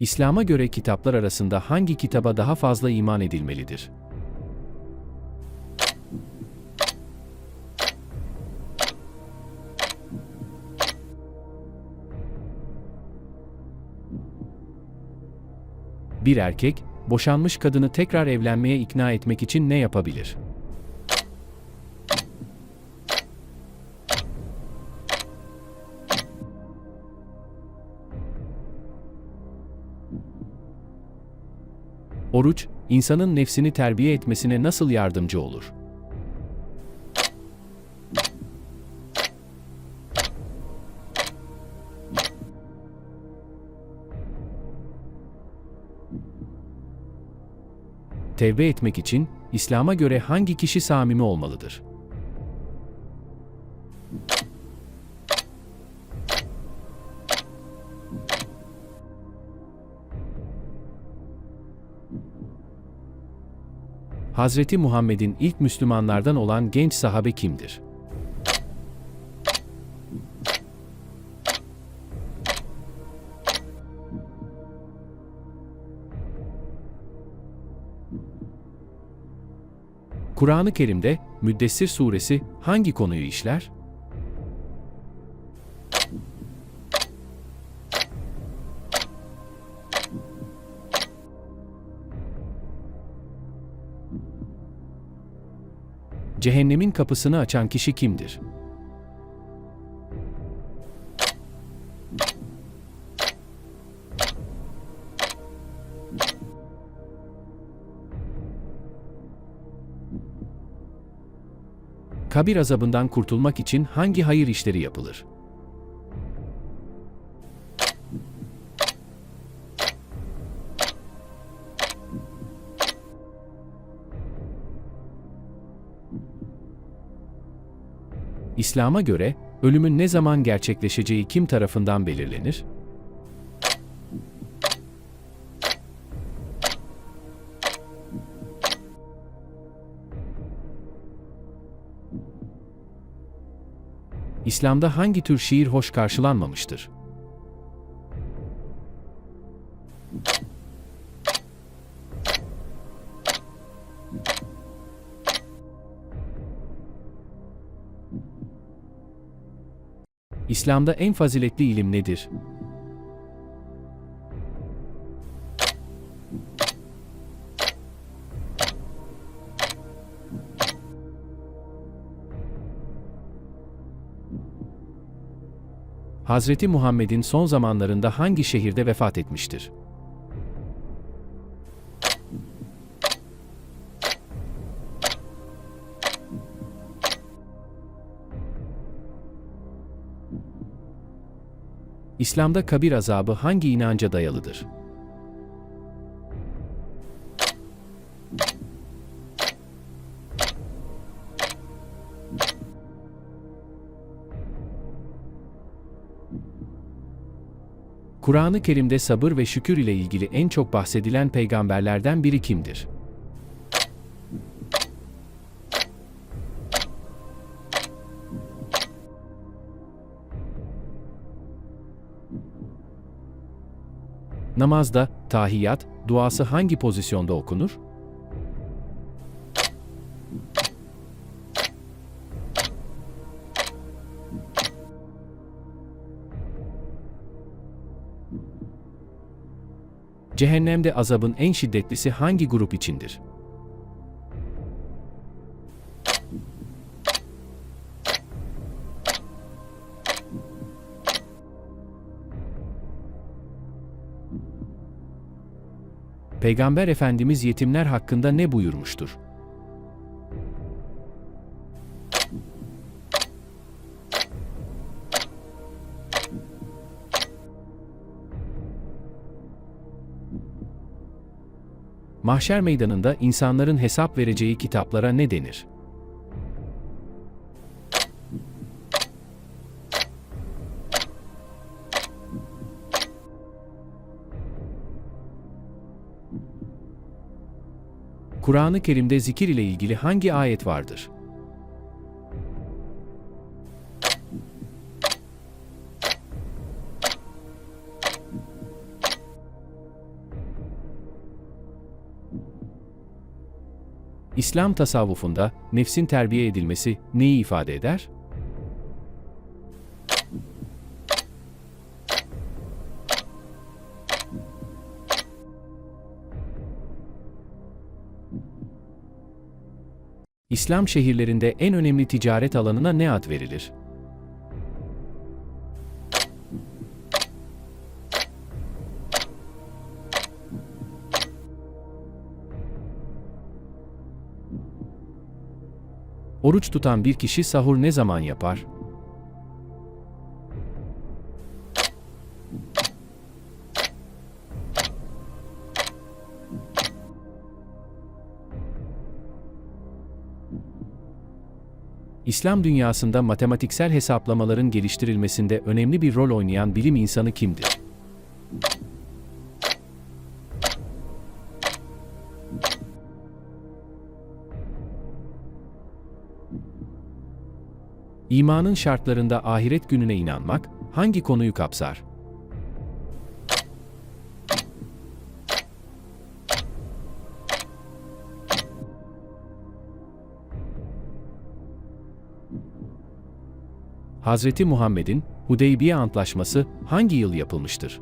İslam'a göre kitaplar arasında hangi kitaba daha fazla iman edilmelidir? Bir erkek, boşanmış kadını tekrar evlenmeye ikna etmek için ne yapabilir? Oruç, insanın nefsini terbiye etmesine nasıl yardımcı olur? Tevbe etmek için İslam'a göre hangi kişi samimi olmalıdır? Hazreti Muhammed'in ilk Müslümanlardan olan genç sahabe kimdir? Kur'an-ı Kerim'de Müddessir suresi hangi konuyu işler? Cehennemin kapısını açan kişi kimdir? Kabir azabından kurtulmak için hangi hayır işleri yapılır? İslam'a göre ölümün ne zaman gerçekleşeceği kim tarafından belirlenir? İslam'da hangi tür şiir hoş karşılanmamıştır? İslam'da en faziletli ilim nedir? Hazreti Muhammed'in son zamanlarında hangi şehirde vefat etmiştir? İslam'da kabir azabı hangi inanca dayalıdır? Kur'an-ı Kerim'de sabır ve şükür ile ilgili en çok bahsedilen peygamberlerden biri kimdir? Namazda tahiyyat duası hangi pozisyonda okunur? Cehennemde azabın en şiddetlisi hangi grup içindir? Peygamber Efendimiz yetimler hakkında ne buyurmuştur? Mahşer meydanında insanların hesap vereceği kitaplara ne denir? Kur'an-ı Kerim'de zikir ile ilgili hangi ayet vardır? İslam tasavvufunda nefsin terbiye edilmesi neyi ifade eder? İslam şehirlerinde en önemli ticaret alanına ne ad verilir? Oruç tutan bir kişi sahur ne zaman yapar? İslam dünyasında matematiksel hesaplamaların geliştirilmesinde önemli bir rol oynayan bilim insanı kimdir? İmanın şartlarında ahiret gününe inanmak hangi konuyu kapsar? Hazreti Muhammed'in Hudeybiye Antlaşması hangi yıl yapılmıştır?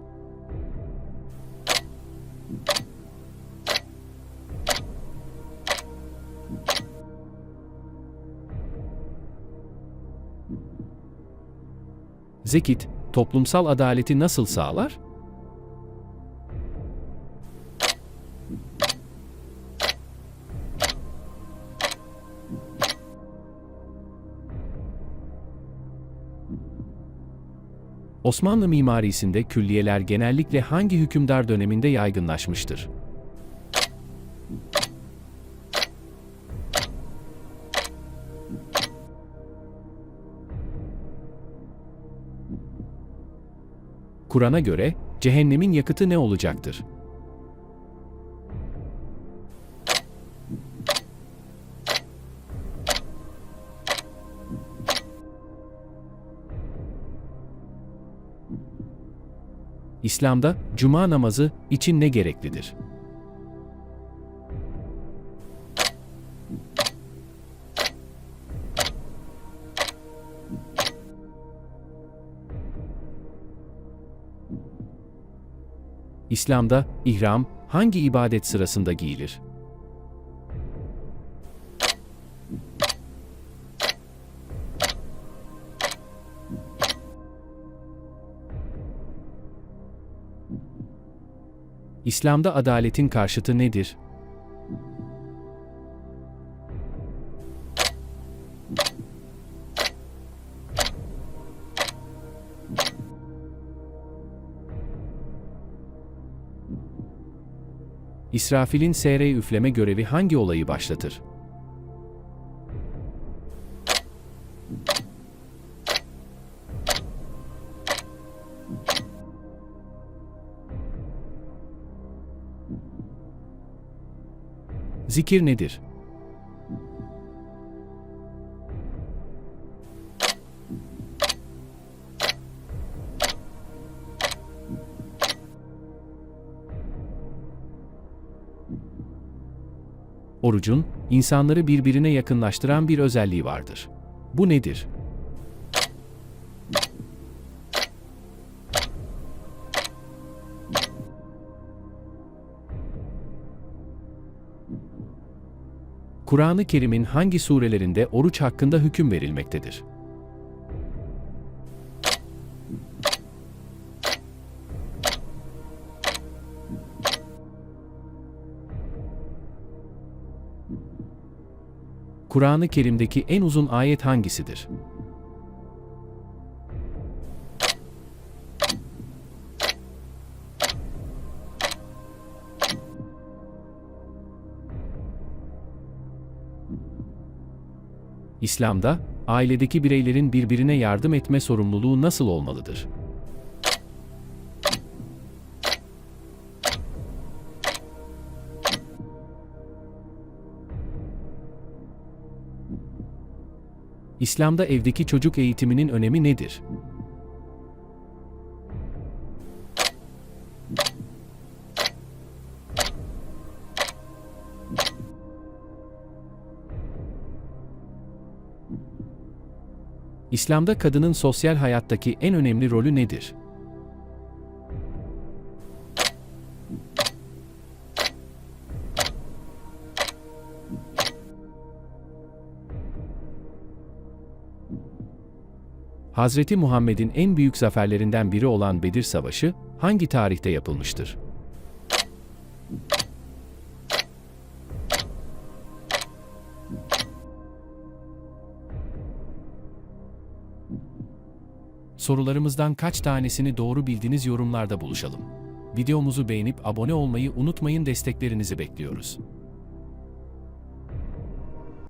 Zekit, toplumsal adaleti nasıl sağlar? Osmanlı mimarisinde külliyeler genellikle hangi hükümdar döneminde yaygınlaşmıştır? Kur'an'a göre cehennemin yakıtı ne olacaktır? İslam'da cuma namazı için ne gereklidir? İslam'da ihram hangi ibadet sırasında giyilir? İslam'da adaletin karşıtı nedir? İsrafil'in sere üfleme görevi hangi olayı başlatır? Zikir nedir? Orucun, insanları birbirine yakınlaştıran bir özelliği vardır. Bu nedir? Kur'an-ı Kerim'in hangi surelerinde oruç hakkında hüküm verilmektedir? Kur'an-ı Kerim'deki en uzun ayet hangisidir? İslam'da ailedeki bireylerin birbirine yardım etme sorumluluğu nasıl olmalıdır? İslam'da evdeki çocuk eğitiminin önemi nedir? İslam'da kadının sosyal hayattaki en önemli rolü nedir? Hazreti Muhammed'in en büyük zaferlerinden biri olan Bedir Savaşı hangi tarihte yapılmıştır? Sorularımızdan kaç tanesini doğru bildiğiniz yorumlarda buluşalım. Videomuzu beğenip abone olmayı unutmayın desteklerinizi bekliyoruz.